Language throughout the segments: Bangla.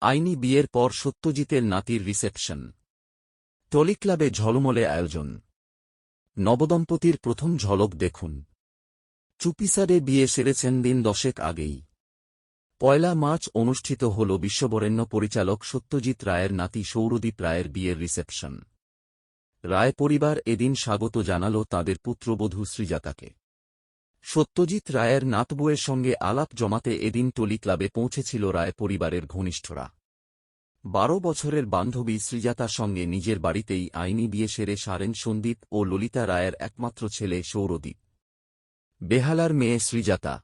আইনি বিয়ের পর সত্যজিতের নাতির রিসেপশন। টলি ক্লাবে ঝলমলে আয়োজন। নবদম্পতির প্রথম ঝলক দেখুন। চুপিসারে বিয়ে সেরেছেন দিন দশেক আগেই। পয়লা মার্চ অনুষ্ঠিত হল বিশ্ববরেণ্য পরিচালক সত্যজিৎ রায়ের নাতি সৌরদীপ রায়ের বিয়ের রিসেপশন। রায় পরিবার এদিন স্বাগত জানাল তাদের পুত্রবধূ শ্রীজাতাকে সত্যজিৎ রায়ের নাতবুয়ের সঙ্গে আলাপ জমাতে এদিন টলি ক্লাবে পৌঁছেছিল রায় পরিবারের ঘনিষ্ঠরা। বারো বছরের বান্ধবী শ্রীজাতার সঙ্গে নিজের বাড়িতেই আইনি বিয়ে সেরে সারেন সন্দীপ ও ললিতা রায়ের একমাত্র ছেলে সৌরদীপ। বেহালার মেয়ে শ্রীজাতা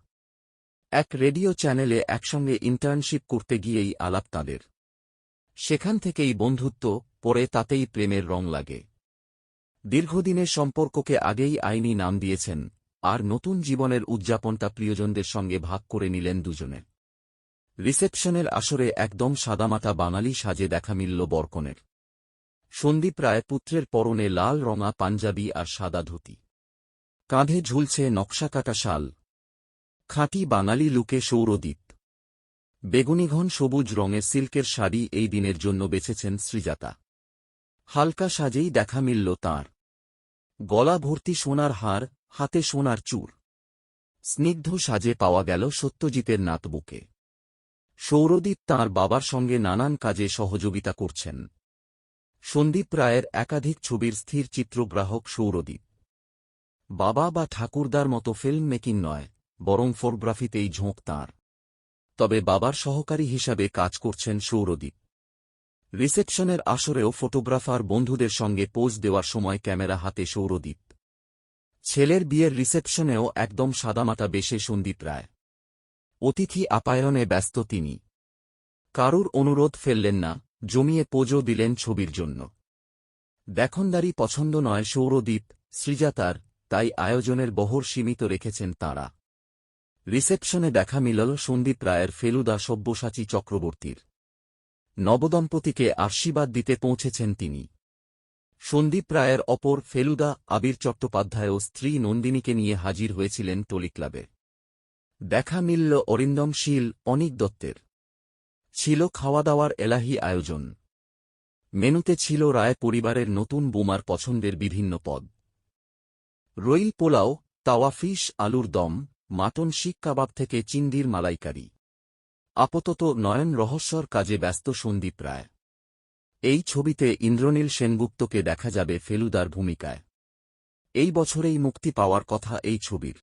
এক রেডিও চ্যানেলে একসঙ্গে ইন্টার্নশিপ করতে গিয়েই আলাপ তাঁদের। সেখান থেকেই বন্ধুত্ব, পরে তাতেই প্রেমের রং লাগে। দীর্ঘদিনের সম্পর্ককে আগেই আইনি নাম দিয়েছেন আর নতুন জীবনের উদযাপনটা প্রিয়জনদের সঙ্গে ভাগ করে নিলেন দুজনে। রিসেপশনের আসরে একদম সাদামাটা বাঙালি সাজে দেখা মিলল বরকনের। সন্দীপ রায় পুত্রের পরনে লাল রঙা পাঞ্জাবি আর সাদা ধুতি। কাঁধে ঝুলছে নকশাকাটা শাল। খাঁটি বাঙালি লুকে সৌরদ্বীপ বেগুনিঘন সবুজ রঙের সিল্কের শাড়ি এই দিনের জন্য বেছেছেন শ্রীজাতা হালকা সাজেই দেখা মিলল তাঁর। গলা ভর্তি সোনার হার, হাতে সোনার চূড় স্নিগ্ধ সাজে পাওয়া গেল সত্যজিতের নাতবুকে। সৌরদীপ তাঁর বাবার সঙ্গে নানান কাজে সহযোগিতা করছেন। সন্দীপ রায়ের একাধিক ছবির স্থির চিত্রগ্রাহক সৌরদীপ। বাবা বা ঠাকুরদার মতো ফিল্ম মেকিং নয়, বরং ফোটোগ্রাফিতেই ঝোঁক তাঁর। তবে বাবার সহকারী হিসাবে কাজ করছেন সৌরদীপ। রিসেপশনের আসরেও ফটোগ্রাফার বন্ধুদের সঙ্গে পোজ দেওয়ার সময় ক্যামেরা হাতে সৌরদীপ। ছেলের বিয়ের রিসেপশনেও একদম সাদামাটা বেশে সন্দীপ রায়। অতিথি আপায়নে ব্যস্ত তিনি। কারুর অনুরোধ ফেললেন না, জমিয়ে পোজও দিলেন ছবির জন্য। দেখনদারি পছন্দ নয় সৌরদীপ সৃজাতার তাই আয়োজনের বহর সীমিত রেখেছেন তাঁরা। রিসেপশনে দেখা মিলল সন্দীপ রায়ের ফেলুদা সব্যসাচী চক্রবর্তীর। নবদম্পতিকে আশীর্বাদ দিতে পৌঁছেছেন তিনি। সন্দীপ রায়ের অপর ফেলুদা, আবির চট্টোপাধ্যায়ও স্ত্রী নন্দিনীকে নিয়ে হাজির হয়েছিলেন টলি ক্লাবে দেখা মিলল অরিন্দম শীল অনিক দত্তের। ছিল খাওয়া দাওয়ার এলাহি আয়োজন। মেনুতে ছিল রায় পরিবারের নতুন বোমার পছন্দের বিভিন্ন পদ। রইল পোলাও, তাওয়া ফিশ, আলুর দম, মাটন শিক কাবাব থেকে চিন্দির মালাইকারি। আপাতত নয়ন রহস্যর কাজে ব্যস্ত সন্দীপ রায়। এই ছবিতে ইন্দ্রনীল সেনগুপ্তকে দেখা যাবে ফেলুদার ভূমিকায়। এই বছরেই মুক্তি পাওয়ার কথা এই ছবির।